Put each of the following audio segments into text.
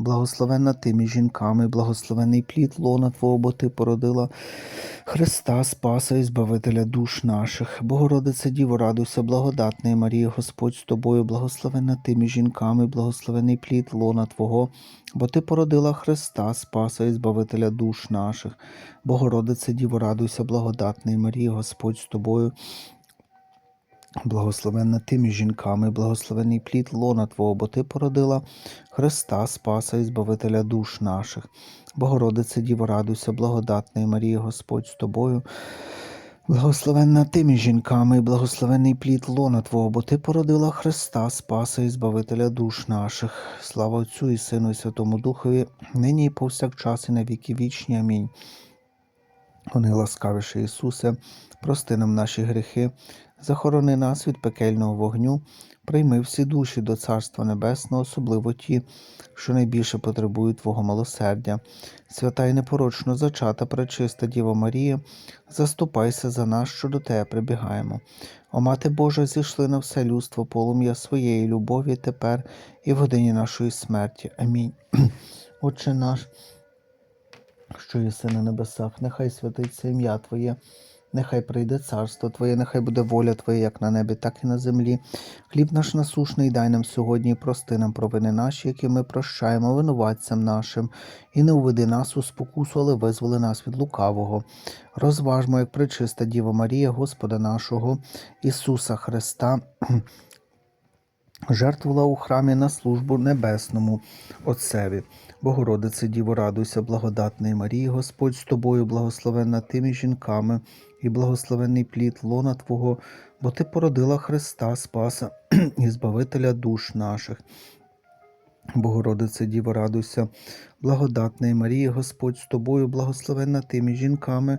Благословенна ти між жінками, благословений плід лона Твого, бо Ти породила Христа, Спаса і Збавителя душ наших. Богородице Діво, радуйся, благодатної Марія, Господь з тобою, благословенна ти між жінками, благословений плід лона Твого, бо Ти породила Христа, Спаса і Збавителя душ наших. Богородице Діво, радуйся, благодатної Марії, Господь з тобою, Благословенна ти між жінками, благословений плід лона Твого, бо Ти породила Христа, Спаса і Збавителя душ наших. Богородице Діво, радуйся, благодатної Марії, Господь з тобою. Благословенна ти між жінками, благословений плід лона Твого, бо Ти породила Христа, Спаса і Збавителя душ наших. Слава Отцю і Сину, і Святому Духові, нині і повсякчас, і на віки вічні. Амінь. О найласкавіше Ісусе, прости нам наші гріхи, захорони нас від пекельного вогню, прийми всі душі до Царства Небесного, особливо ті, що найбільше потребують Твого милосердя. Свята і непорочно зачата, пречиста Діва Марія, заступайся за нас, що до Тебе прибігаємо. О Мати Божа, зійшли на все людство полум'я своєї любові тепер і в годині нашої смерті. Амінь. Отче наш, що єси на небесах, нехай святиться ім'я Твоє, нехай прийде царство Твоє, нехай буде воля Твоя, як на небі, так і на землі. Хліб наш насушний дай нам сьогодні, і прости нам провини наші, які ми прощаємо винуватцям нашим, і не уведи нас у спокусу, але визволи нас від лукавого. Розважмо, як пречиста Діва Марія, Господа нашого, Ісуса Христа. Жертвувала у храмі на службу небесному Отцеві. Богородице Діво, радуйся, благодатної Марії, Господь з тобою, благословенна тими жінками, і благословенний плід лона Твого, бо Ти породила Христа, Спаса і Збавителя душ наших. Богородице Діво, радуйся, благодатної Марії, Господь з тобою, благословенна тими жінками,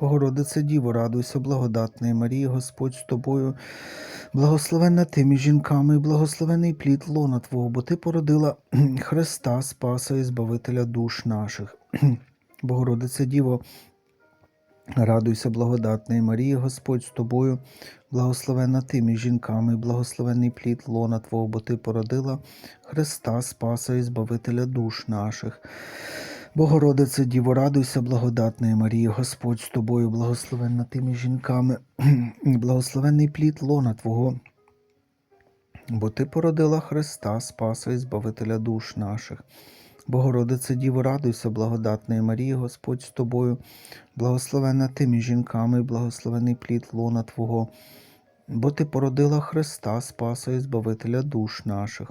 Богородице Діво, радуйся, благодатної Марії, Господь з тобою, благословенна ти між жінками, благословений плід лона Твого, бо Ти породила Христа, Спаса і Збавителя душ наших. Богородице Діво, Радуйся, благодатної Марії, Господь з тобою, благословенна ти між жінками, благословений плід лона Твого, бо Ти породила Христа, Спаса і Збавителя душ наших. Богородице Діво, радуйся, благодатної Марії, Господь з тобою, благословенна ти між жінками, і благословений плід лона Твого, бо Ти породила Христа, Спаса і Збавителя душ наших. Богородице Діво, радуйся, благодатної Марії, Господь з тобою, благословенна ти між жінками, благословений плід лона Твого, бо Ти породила Христа, Спаса і Збавителя душ наших.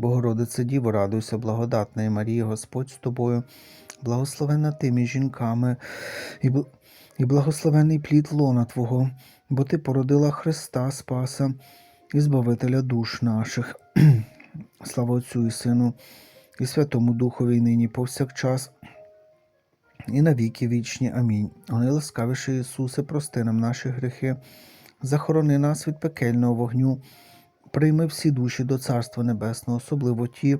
Богородице Діво, радуйся, благодатної Марії, Господь з тобою, благословенна ти між жінками, і, бл- і благословений плід лона Твого, бо Ти породила Христа, Спаса і Збавителя душ наших. Слава Отцю і Сину, і Святому Духові, і нині повсякчас, і на віки вічні. Амінь. О найласкавіший Ісусе, прости нам наші гріхи, захорони нас від пекельного вогню, прийми всі душі до Царства Небесного, особливо ті,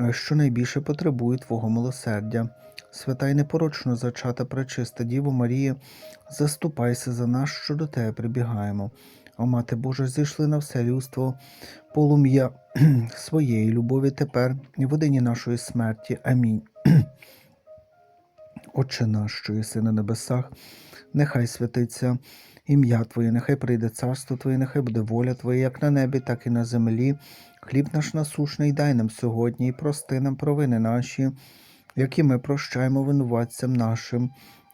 е, що найбільше потребують Твого милосердя. Свята й непорочно зачата пречиста Діво Марія, заступайся за нас, що до Тебе прибігаємо. О Мати Божа, зійшли на все людство, полум'я своєї любові тепер і в годині нашої смерті. Амінь. Отче наш, що єси на небесах, нехай святиться ім'я Твоє, нехай прийде царство Твоє, нехай буде воля Твоя, як на небі, так і на землі. Хліб наш насушний дай нам сьогодні і прости нам провини наші, які ми прощаємо винуватцям нашим,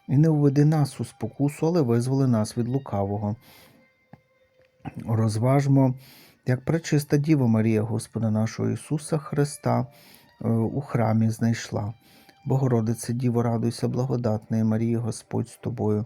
і не уведи нас у спокусу, але визволи нас від лукавого. розважмо, як пречиста Діва Марія Господа нашого Ісуса Христа е, у храмі знайшла. Богородице Діво, радуйся, благодатної Марії, Господь з тобою,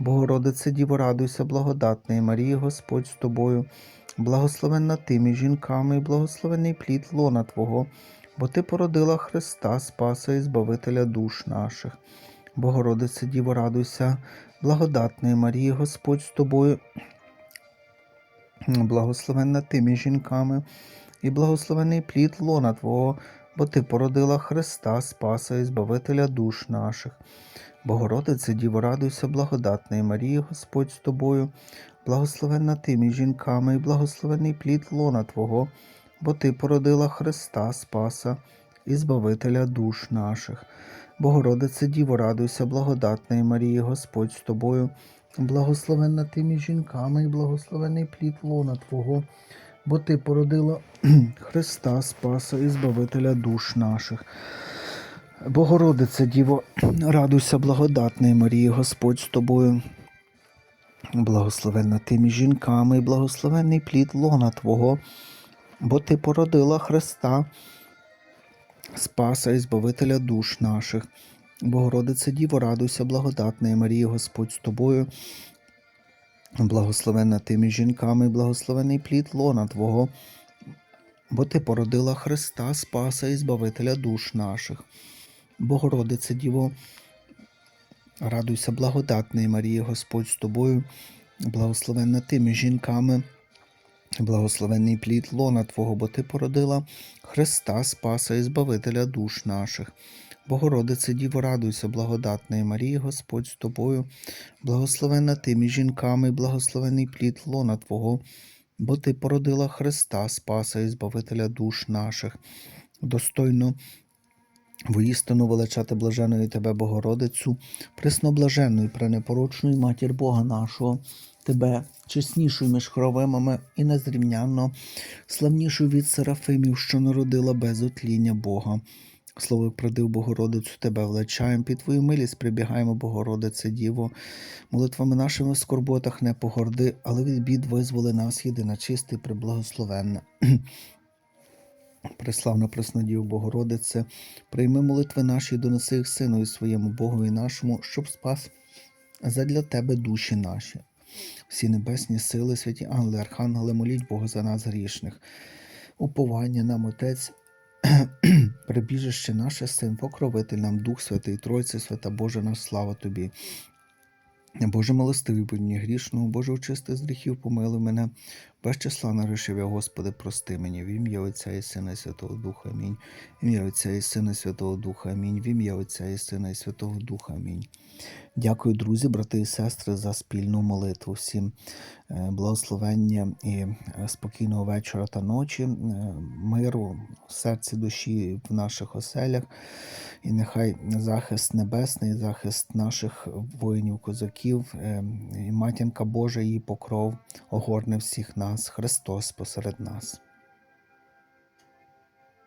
Богородице Діво, радуйся, благодатної Марії, Господь з тобою, благословенна ти між жінками, і благословений плід лона Твого, бо Ти породила Христа, Спаса і Збавителя душ наших. Богородице Діво, радуйся, благодатної Марії, Господь з тобою, благословенна ти між жінками, і благословений плід лона Твого, бо Ти породила Христа, Спаса і Збавителя душ наших. Богородице Діво, радуйся, благодатної Марії, Господь з тобою, благословенна ти між жінками, і благословений плід лона Твого, бо Ти породила Христа, Спаса і Збавителя душ наших. Богородице Діво, радуйся, благодатної Марії, Господь з тобою, благословенна ти між жінками, і благословений плід лона Твого, бо Ти породила Христа, Спаса і Збавителя душ наших. Богородице Діво, радуйся, благодатної Марії, Господь з тобою. Благословенна ти між жінками, і благословенний плід лона Твого, бо Ти породила Христа, Спаса і Збавителя душ наших. Богородице Діво, радуйся, благодатної Марії, Господь з тобою. Благословенна ти між жінками, і благословений плід лона Твого, бо Ти породила Христа, Спаса і Збавителя душ наших. Богородице Діво, радуйся, благодатної Марії, Господь з тобою, благословенна ти між жінками, благословенний плід лона Твого, бо Ти породила Христа, Спаса і Збавителя душ наших. Богородице Діво, радуйся, благодатної Марії, Господь з тобою, благословенна ти між жінками, благословений плід лона Твого, бо Ти породила Христа, Спаса і Збавителя душ наших. Достойно Воістину величати блаженою тебе, Богородицю, пренепорочну і матір Бога нашого, тебе, чеснішою між хровимами і незрівнянно, славнішою від серафимів, що народила без отління Бога. Слово продив Богородицю, тебе величаємо, під твою милість прибігаємо, Богородице Діво, молитвами нашими в скорботах не погорди, але від бід визволи нас, єдина чиста і преблагословенна. Преславна Преснодію Богородице, прийми молитви наші і донеси їх Сину і своєму Богові нашому, щоб спас задля Тебе душі наші. Всі небесні сили, святі ангели, архангели, моліть Бога за нас грішних. Уповання нам, Отець, прибіжище наше син, покровитель нам, Дух Святий, Тройце, свята Божа наш, слава Тобі. Боже милостивий, будь мені грішного, Боже очисти з гріхів, помилуй мене. Без числа наришив я, Господи, прости мені. В ім'я Отця і Сина і Святого Духа. Амінь. В ім'я Отця і Сина і Святого Духа. Амінь. В ім'я Отця і Сина і Святого Духа. Амінь. Дякую, друзі, брати і сестри, за спільну молитву. Всім е, благословення і е, спокійного вечора та ночі, е, миру в серці душі в наших оселях. І нехай захист небесний, захист наших воїнів, козаків, і матінка Божа, її покров огорне всіх нас, Христос посеред нас.